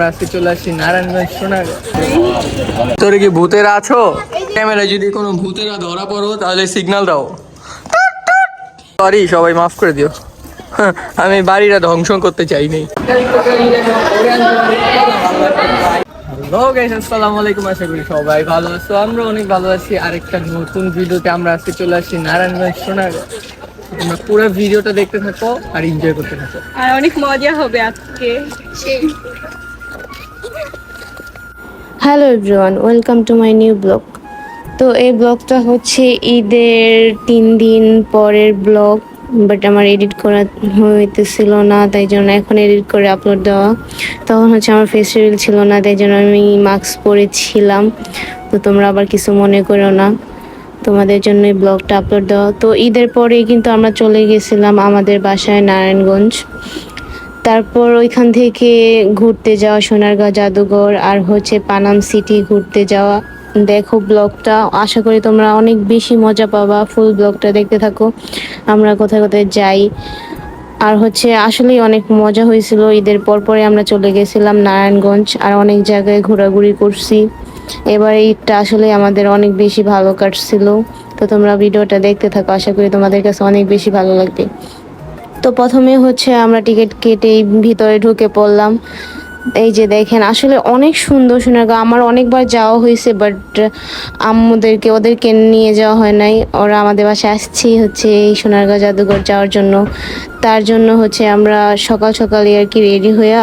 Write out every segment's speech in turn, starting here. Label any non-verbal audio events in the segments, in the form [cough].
আমরা আজকে চলে আসছি নারায়ণগঞ্জ সোনাগঞ্জ তোর কি ভূতেরা আছো? ক্যামেরা যদি কোনো ভূতেরা ধরা পড়ো তাহলে সিগন্যাল দাও। সরি সবাই মাফ করে দিও। হ্যাঁ, আমি বাড়িটা ধ্বংস করতে চাইনি। হ্যালো গাইস আসসালামু আলাইকুম আশা করি সবাই ভালো আছো। আমরা অনেক ভালো আছি। আরেকটা নতুন ভিডিওতে আমরা আজকে চলে আসছি নারায়ণগঞ্জ তোমরা পুরো ভিডিওটা দেখতে থাকো আর এনজয় করতে থাকো। আর অনেক মজা হবে আজকে। Hello everyone welcome to my new blog তো এই ব্লগটা হচ্ছে ঈদের তিন দিন পরের ব্লগ বাট আমার এডিট করা হইতেছিল না, তাই জন্য এখন এডিট করে আপলোড দেওয়া। তখন হচ্ছে আমার ফেস্টিভ্যাল ছিল না, তাই জন্য আমি মাস্ক পরেছিলাম। তো তোমরা আবার কিছু মনে করো না, তোমাদের জন্য এই ব্লগটা আপলোড দেওয়া। তো ঈদের পরেই কিন্তু আমরা চলে গেছিলাম আমাদের বাসায় নারায়ণগঞ্জ। তারপর ওইখান থেকে ঘুরতে যাওয়া সোনারগাঁও জাদুঘর, আর হচ্ছে পানাম সিটি ঘুরতে যাওয়া। দেখো ব্লগটা, আশা করি তোমরা অনেক বেশি মজা পাবা ফুল ব্লগটা দেখতে থাকো। আমরা কোথায় কোথায় যাই। আর হচ্ছে আসলেই অনেক মজা হয়েছিল, ঈদের পর পরে আমরা চলে গেছিলাম নারায়ণগঞ্জ, আর অনেক জায়গায় ঘোরাঘুরি করছি। এবার ঈদটা আসলে আমাদের অনেক বেশি ভালো কাটছিল। তো তোমরা ভিডিওটা দেখতে থাকো, আশা করি তোমাদের কাছে অনেক বেশি ভালো লাগবে। তো প্রথমে হচ্ছে আমরা টিকিট কেটে ভিতরে ঢুকে পড়লাম। এই যে দেখেন, আসলে অনেক সুন্দর সোনারগাঁ আমার অনেকবার যাওয়া হয়েছে বাট আম্মুদেরকে, ওদেরকে নিয়ে যাওয়া হয় নাই। ওরা আমাদের বাসায় আসছেই হচ্ছে এই সোনারগাঁ জাদুঘর যাওয়ার জন্য। তার জন্য হচ্ছে আমরা সকাল সকালে আর কি রেডি হইয়া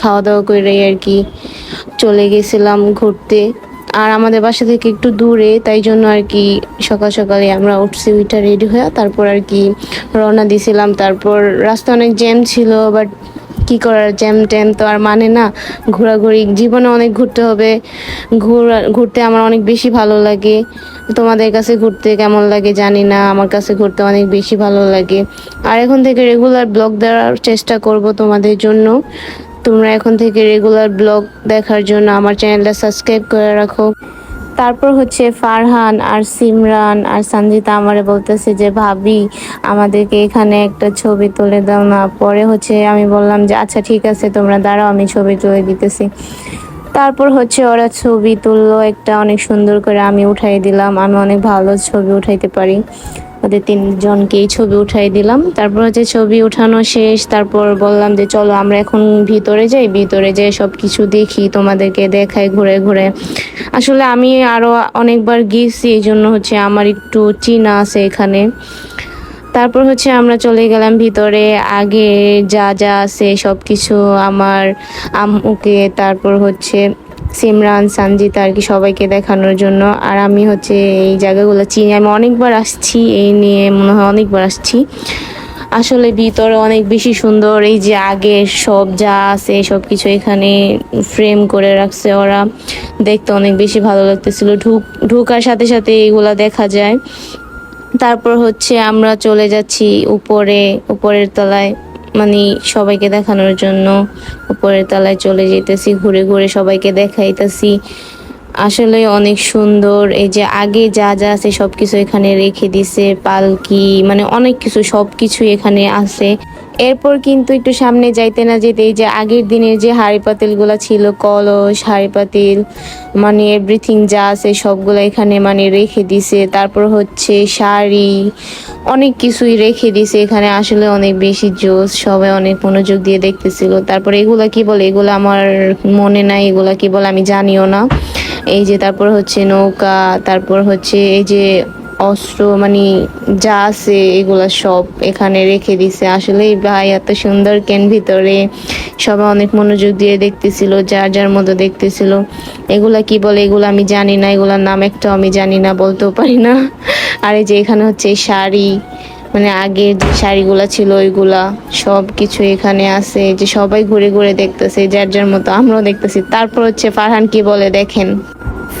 খাওয়া দাওয়া করে আর কি চলে গেছিলাম ঘুরতে। আর আমাদের বাসা থেকে একটু দূরে, তাই জন্য আর কি সকাল সকালে আমরা উঠছি উইটা রেডি হয়ে তারপর আর কি রওনা দিছিলাম। তারপর রাস্তা অনেক জ্যাম ছিল বাট কি করার জ্যাম ট্যাম তো আর মানে না, ঘোরাঘুরি, জীবনে অনেক ঘুরতে হবে। ঘোরা, ঘুরতে আমার অনেক বেশি ভালো লাগে। তোমাদের কাছে ঘুরতে কেমন লাগে জানি না, আমার কাছে ঘুরতে অনেক বেশি ভালো লাগে। আর এখন থেকে রেগুলার ব্লগ দেওয়ার চেষ্টা করব তোমাদের জন্য। তোমরা এখন থেকে রেগুলার ব্লগ দেখার জন্য আমার চ্যানেলটা সাবস্ক্রাইব করে রাখো। তারপর হচ্ছে ফারহান আর সিমরান আর সঞ্জিতা আমারে বলতেছে যে, ভাবি, আমাদেরকে এখানে একটা ছবি তুলে দাও না। পরে হচ্ছে আমি বললাম যে আচ্ছা ঠিক আছে, তোমরা দাঁড়াও, আমি ছবি তুলে দিতেছি। তারপর হচ্ছে ওরা ছবি তুললো একটা অনেক সুন্দর করে, আমি উঠাই দিলাম। আমি অনেক ভালো ছবি উঠাইতে পারি। ওদের তিনজনকেই ছবি উঠাই দিলাম। তারপর হচ্ছে ছবি উঠানো শেষ, তারপর বললাম যে, চলো আমরা এখন ভিতরে যাই ভিতরে যাই সব কিছু দেখি, তোমাদেরকে দেখাই ঘুরে ঘুরে। আসলে আমি আরও অনেকবার গিয়েছি এই জন্য হচ্ছে আমার একটু চিনা আছে এখানে। তারপর হচ্ছে আমরা চলে গেলাম ভিতরে, আগে যা যা আছে সব কিছু আমার আম্মুকে, তারপর হচ্ছে সিমরান সঞ্জিতা আর কি সবাইকে দেখানোর জন্য। আর আমি হচ্ছে এই জায়গাগুলো চিনি। আমি অনেকবার আসছি, এই নিয়ে মনে হয় অনেকবার আসছি। আসলে ভিতরে অনেক বেশি সুন্দর। এই যে আগে সব যা আছে, সব কিছু এখানে ফ্রেম করে রাখছে ওরা। দেখতে অনেক বেশি ভালো লাগতেছিল। ঢুক, ঢুকার সাথে সাথে এগুলা দেখা যায়। তারপর হচ্ছে আমরা চলে যাচ্ছি উপরে, উপরের তলায়। মানে সবাইকে দেখানোর জন্য উপরের তলায় চলে যেতেছি, ঘুরে ঘুরে সবাইকে দেখাইতেছি। আসলে অনেক সুন্দর, এই যে আগে যা যা আছে সব কিছু এখানে রেখে দিছে, পালকি মানে অনেক কিছু সবকিছু এখানে আছে। এরপর কিন্তু একটু সামনে যাইতে না যেতে এই যে আগের দিনের যে হাড়ি পাতিলগুলো ছিল, কলস, হাড়ি পাতিল মানে এভরিথিং যা আছে সবগুলো এখানে মানে রেখে দিছে। তারপর হচ্ছে শাড়ি, অনেক কিছুই রেখে দিছে। এখানে আসলে অনেক বেশি জোস সবাই অনেক মনোযোগ দিয়ে দেখতেছিল। তারপর এগুলা কি বলে? এগুলো আমার মনে নাই, এগুলা কি বলে আমি জানিও না। এই যে তারপর হচ্ছে নৌকা, তারপর হচ্ছে এই যে অস্ত্র মানে যা আছে এগুলা সব এখানে রেখে দিছে। আসলে ভাই, এত সুন্দর কেন ভিতরে? সবাই অনেক মনোযোগ দিয়ে দেখতেছিল, যার যার মতো দেখতেছিল। এগুলা কি বলে, এগুলো আমি জানি না, এগুলার নাম একটা আমি জানি না, বলতেও পারি না। আর এই যে এখানে হচ্ছে শাড়ি মানে আগের যে শাড়িগুলা ছিল ওইগুলা সব কিছু এখানে আছে যে সবাই ঘুরে ঘুরে দেখতেছে, যার যার মতো আমরাও দেখতেছি। তারপর হচ্ছে ফারহান কি বলে দেখেন?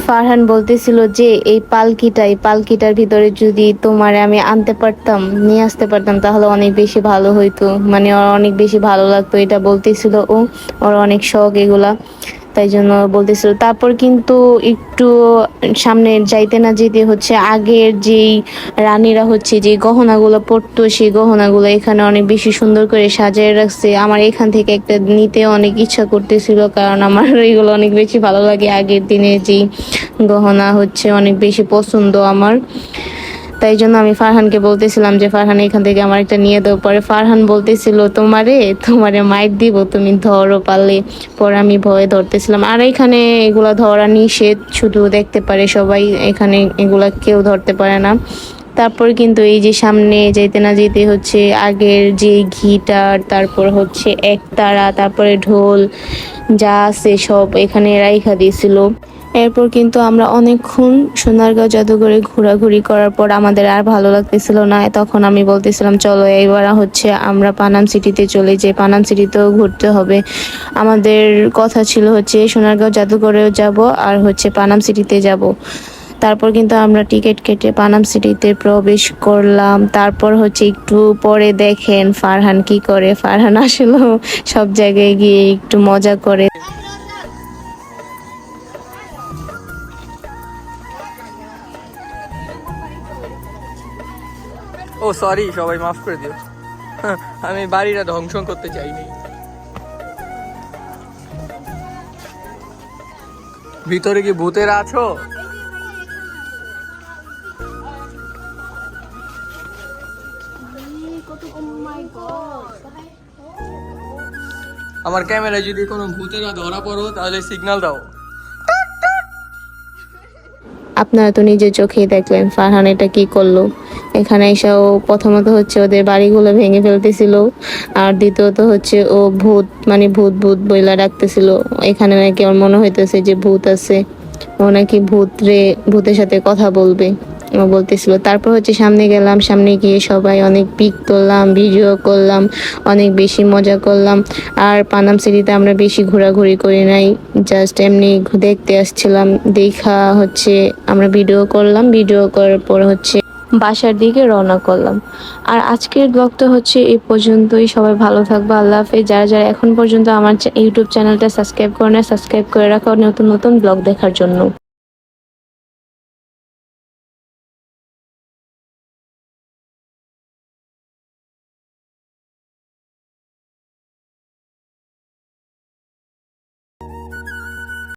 ফারহান বলতেছিল যে, এই পালকিটা, এই পালকিটার ভিতরে যদি তোমার আমি আনতে পারতাম, নিয়ে আসতে পারতাম, তাহলে অনেক বেশি ভালো হইতো। মানে ওর অনেক বেশি ভালো লাগতো, এটা বলতেছিল ও। ওর অনেক শখ এগুলা। তাই জন্য বলতেছিল। তারপর কিন্তু একটু সামনে যাইতে না যেতে হচ্ছে, আগের যেই রানীরা হচ্ছে যে গহনাগুলো পরতো, সেই গহনাগুলো এখানে অনেক বেশি সুন্দর করে সাজিয়ে রাখছে। আমার এখান থেকে একটা নিতে অনেক ইচ্ছা করতেছিল, কারণ আমার [laughs] এগুলো অনেক বেশি ভালো লাগে। আগের দিনে যেই গহনা হচ্ছে অনেক বেশি পছন্দ আমার। তাই জন্য আমি ফারহানকে বলতেছিলাম যে, ফারহান, এখান থেকে আমার একটা নিয়ে দাও। পরে ফারহান বলতেছিল, তোমারে তোমারে মাইক দিব, তুমি ধরো পারলে। পরে আমি ভয়ে ধরতেছিলাম। আর এখানে এগুলা ধরা নিষেধ, শুধু দেখতে পারে সবাই, এখানে এগুলা কেউ ধরতে পারে না। তারপর কিন্তু এই যে সামনে যেতে না যেতে হচ্ছে, আগের যে ঘিটার তারপর হচ্ছে একতারা তারপরে ঢোল, যা আছে সব এখানে রাইখা দিয়েছিল। এরপর কিন্তু আমরা অনেকক্ষণ সোনারগাঁও জাদুঘরে ঘোরাঘুরি করার পর আমাদের আর ভালো লাগতেছিল না। তখন আমি বলতেছিলাম, চলো এইবার হচ্ছে আমরা পানাম সিটিতে চলে যাই পানাম সিটিতেও ঘুরতে হবে। আমাদের কথা ছিল হচ্ছে, সোনারগাঁও জাদুঘরেও যাব আর হচ্ছে পানাম সিটিতে যাব। তারপর কিন্তু আমরা টিকিট কেটে পানাম সিটিতে প্রবেশ করলাম। তারপর হচ্ছে একটু পরে দেখেন ফারহান কি করে। ফারহান আসলে, সব জায়গায় গিয়ে একটু মজা করে। ও সরি সবাই মাফ করে দিও। আমি বাড়িটা ধ্বংস করতে চাইনি ভিতরে কি ভূতেরা আছো? আমার ক্যামেরায় যদি কোনো ভূতেরা ধরা পড়ো, তাহলে সিগন্যাল দাও। আপনারা তো নিজের চোখেই দেখলেন, ফারহান এটা কি করল? এখানে এসেও প্রথমত হচ্ছে ওদের বাড়িগুলো ভেঙে ফেলতেছিল, আর দ্বিতীয়ত হচ্ছে ও ভূত মানে ভূত ভূত বইলা রাখতেছিল। এখানে নাকি ওর মনে হইতেছে যে ভূত আছে, ও নাকি ভূত রে, ভূতের সাথে কথা বলবে। বলতেছিল, তারপর হচ্ছে সামনে গেলাম, সামনে গিয়ে সবাই অনেক পিক তুললাম ভিডিও করলাম, অনেক বেশি মজা করলাম। আর পানাম সিটিতে আমরা বেশি ঘোরাঘুরি করি নাই জাস্ট এমনি দেখতে আসছিলাম, দেখা হচ্ছে, আমরা ভিডিও করলাম ভিডিও করার পর হচ্ছে বাসার দিকে রওনা করলাম। আর আজকের ব্লগটা হচ্ছে এই পর্যন্তই, সবাই ভালো থাকবে, আল্লাহ হাফেজ। যারা যারা এখন পর্যন্ত আমার ইউটিউব চ্যানেলটা সাবস্ক্রাইব করে না সাবস্ক্রাইব করে রাখো নতুন নতুন ব্লগ দেখার জন্য।